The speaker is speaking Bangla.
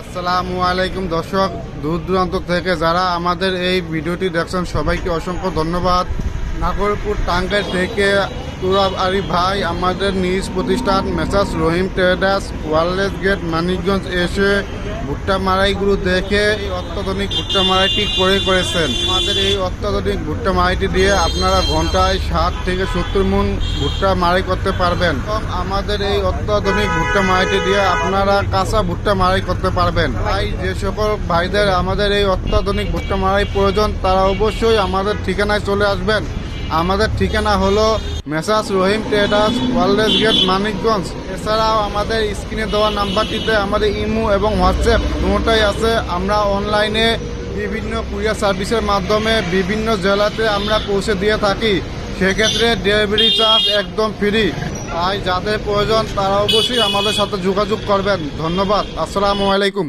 আসসালামু আলাইকুম দর্শক, দূর দূরান্ত থেকে যারা আমাদের এই ভিডিওটি দেখছেন, সবাইকে অসংখ্য ধন্যবাদ। নাগরপুর টাঙ্গাইল থেকে তুরাব আরি ভাই আমাদের নিজ প্রতিষ্ঠান messrs Rahim traders wireless gate, Manikganj এসে ভুট্টা মারাইগুলো দেখে এই অত্যাধুনিক ভুট্টা মারাইটি করে করেছেন। আমাদের এই অত্যাধুনিক ভুট্টা মারাইটি দিয়ে আপনারা ঘন্টায় ষাট থেকে সত্তর মন ভুট্টা মারাই করতে পারবেন। এবং আমাদের এই অত্যাধুনিক ভুট্টা মারাইটি দিয়ে আপনারা কাঁচা ভুট্টা মারাই করতে পারবেন। তাই যে সকল ভাইদের আমাদের এই অত্যাধুনিক ভুট্টা মারাই প্রয়োজন, তারা অবশ্যই আমাদের ঠিকানায় চলে আসবেন। আমাদের ঠিকানা হলো messrs Rahim traders wireless gate, Manikganj. এছাড়াও আমাদের স্ক্রিনে দেওয়া নাম্বারটিতে আমাদের ইমো এবং হোয়াটসঅ্যাপ দুটোই আছে। আমরা অনলাইনে বিভিন্ন কুরিয়ার সার্ভিসের মাধ্যমে বিভিন্ন জেলাতে আমরা পৌঁছে দিয়ে থাকি। সেক্ষেত্রে ডেলিভারি চার্জ একদম ফ্রি। তাই যাদের প্রয়োজন তারা অবশ্যই আমাদের সাথে যোগাযোগ করবেন। ধন্যবাদ। আসসালামু আলাইকুম।